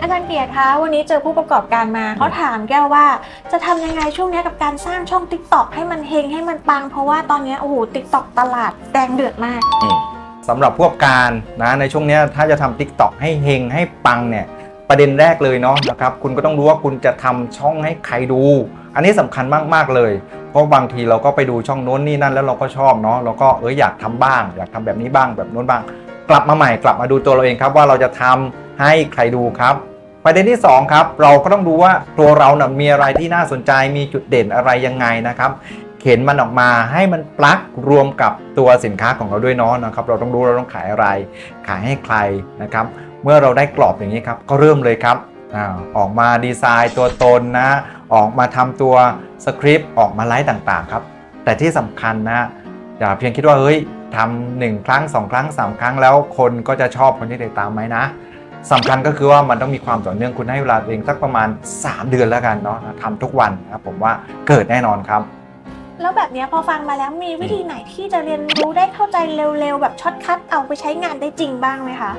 อาจารย์เกียรติคะวันนี้เจอผู้ประกอบการมาเขาถามแก้วว่า จะทำยังไงช่วงนี้กับการสร้างช่อง t ิ k t o k ให้มันเฮงให้มันปัง เพราะว่าตอนนี้โอ้โห t ิ k t o k ตลาดแดงเดือดมากสำหรับพวกการนะในช่วงเนี้ยถ้าจะทำ t ิ k t o k ให้เฮงให้ปังเนี่ยประเด็นแรกเลยเนาะนะครับคุณก็ต้องรู้ว่าคุณจะทำช่องให้ใครดู อันนี้สำคัญมาก ๆ เลย เพราะบางทีเราก็ไปดูช่องโน้นนี่นั่นแล้วเราก็ชอบเนาะเราก็เอออยากทำบ้าง อยากทำแบบนี้บ้างแบบโน้นบ้าง กลับมาใหม่กลับมาดูตัวเราเองครับว่าเราจะทำให้ใครดูครับ ประเด็นที่สองครับ เราก็ต้องดูว่าตัวเรานะ่ะมีอะไรที่น่าสนใจมีจุดเด่นอะไรยังไงนะครับเข็นมันออกมาให้มันปลักรวมกับตัวสินค้าของเราด้วยเนาะนะครับ เราต้องรู้เราต้องขายอะไร ขายให้ใครนะครับ เมื่อเราได้กรอบอย่างนี้ครับ ก็เริ่มเลยครับอออกมาดีไซน์ตัวตนนะ ออกมาทำตัวสคริปต์ออกมาไลฟ์ต่างๆครับ แต่ที่สำคัญนะอย่าเพียงคิดว่าเฮ้ยทำหนึ่งครั้งสองครั้งสามครั้งแล้วคนก็จะชอบคนที่ติดตามไหมนะ สำคัญก็คือว่ามันต้องมีความต่อเนื่องคุณให้เวลาตัวเองสักประมาณ 3 เดือนแล้วกันเนาะทำทุกวันนะครับผมว่าเกิดแน่นอนครับ แล้วแบบเนี้ยพอฟังมาแล้วมีวิธีไหนที่จะเรียนรู้ได้เข้าใจเร็วๆ แบบช็อตคัทเอาไปใช้งานได้จริงบ้างไหมคะ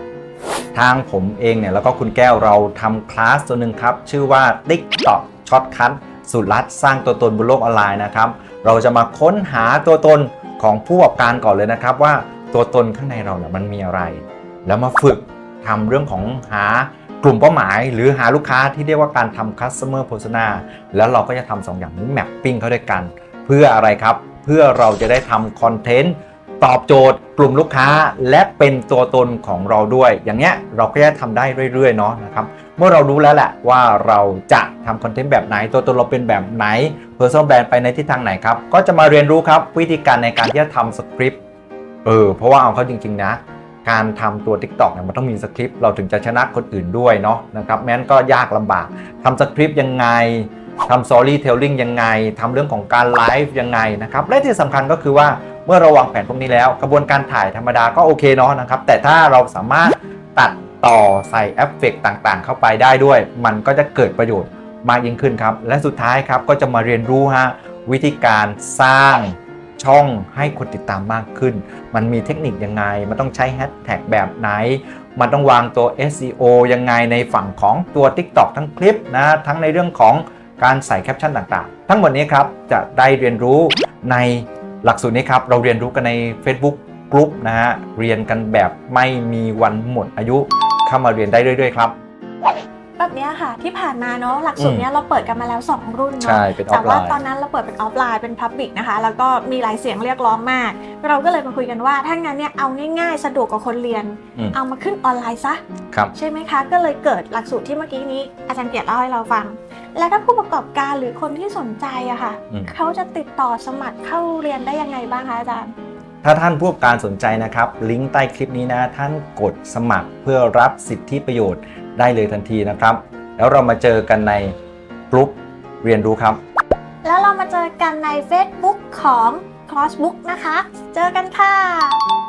ทางผมเองเนี่ยแล้วก็คุณแก้วเราทำคลาสตัวหนึ่งครับ ชื่อว่า TikTok Shortcut สูตรลัดสร้างตัวตนบนโลกออนไลน์นะครับ เราจะมาค้นหาตัวตนของผู้ประกอบการก่อนเลยนะครับ ว่าตัวตนข้างในเราเนี่ยมันมีอะไร แล้วมาฝึก ทำเรื่องของหากลุ่มเป้าหมาย หรือหาลูกค้าที่เรียกว่าการทำ customer persona แล้วเราก็จะทำสองอย่างนี้ mapping เข้าด้วยกัน เพื่ออะไรครับ เพื่อเราจะได้ทำคอนเทนต์ตอบโจทย์กลุ่มลูกค้าและเป็นตัวตนของเราด้วย อย่างเงี้ยเราก็จะทำได้เรื่อยๆเนาะนะครับ เมื่อเรารู้แล้วแหละว่าเราจะทำคอนเทนต์แบบไหน ตัวตนเราเป็นแบบไหน Personal Brand ไปในทิศทางไหนครับ ก็จะมาเรียนรู้ครับวิธีการในการที่จะทำสคริปต์เออเพราะว่าเอาเข้าจริง ๆ นะ การทำตัว TikTok เนี่ยมันต้องมีสคริปต์เราถึงจะชนะคนอื่นด้วยเนาะนะครับแม้นก็ยากลำบากทำสคริปต์ยังไงทำ storytelling ยังไงทำเรื่องของการไลฟ์ยังไงนะครับและที่สำคัญก็คือว่าเมื่อเราวางแผนพวกนี้แล้ว กระบวนการถ่ายธรรมดาก็โอเคเนาะนะครับแต่ถ้าเราสามารถตัดต่อใส่เอฟเฟกต์ต่างๆ เข้าไปได้ด้วย มันก็จะเกิดประโยชน์มากยิ่งขึ้นครับ และสุดท้ายครับก็จะมาเรียนรู้ฮะวิธีการสร้าง ช่องให้คนติดตามมากขึ้น มันมีเทคนิคยังไง มันต้องใช้แฮชแท็กแบบไหน มันต้องวางตัว SEO ยังไงในฝั่งของตัว TikTok ทั้งคลิปนะ ทั้งในเรื่องของการใส่แคปชั่นต่างๆ ทั้งหมดนี้ครับจะได้เรียนรู้ในหลักสูตรนี้ครับ เราเรียนรู้กันใน Facebook กลุ่มนะฮะ เรียนกันแบบไม่มีวันหมดอายุ เข้ามาเรียนได้เรื่อยๆ ครับ แบบเนี้ยค่ะ ที่ผ่านมาเนาะหลักสูตรเนี้ยเราเปิดกันมาแล้ว 2 รุ่นเนาะใช่เป็นออแต่ฟไลว่าน์ตอนนั้นเราเปิดเป็นออฟไลน์เป็นพับบิกนะคะ แล้วก็มีหลายเสียงเรียกร้องมาก เราก็เลยมาคุยกันว่าถ้างั้นเนี่ยเอาง่ายๆ สะดวกกับคนเรียนอืมเอามาขึ้นออนไลน์ซะครับใช่ไหมคะ ก็เลยเกิดหลักสูตรที่เมื่อกี้นี้อาจารย์เกียรติเล่าให้เราฟัง แล้วถ้าผู้ประกอบการหรือคนที่สนใจอะค่ะอืมเขาจะติดต่อสมัครเข้าเรียนได้ยังไงบ้างคะอาจารย์ถ้าท่านผู้ประกอบการสนใจนะครับ ลิงก์ใต้คลิปนี้นะ ท่านกดสมัครเพื่อรับสิทธิประโยชน์ ได้เลยทันทีนะครับ แล้วเรามาเจอกันในกลุ่มเรียนรู้ครับ แล้วเรามาเจอกันใน Facebook ของ Crossbook นะคะ เจอกันค่ะ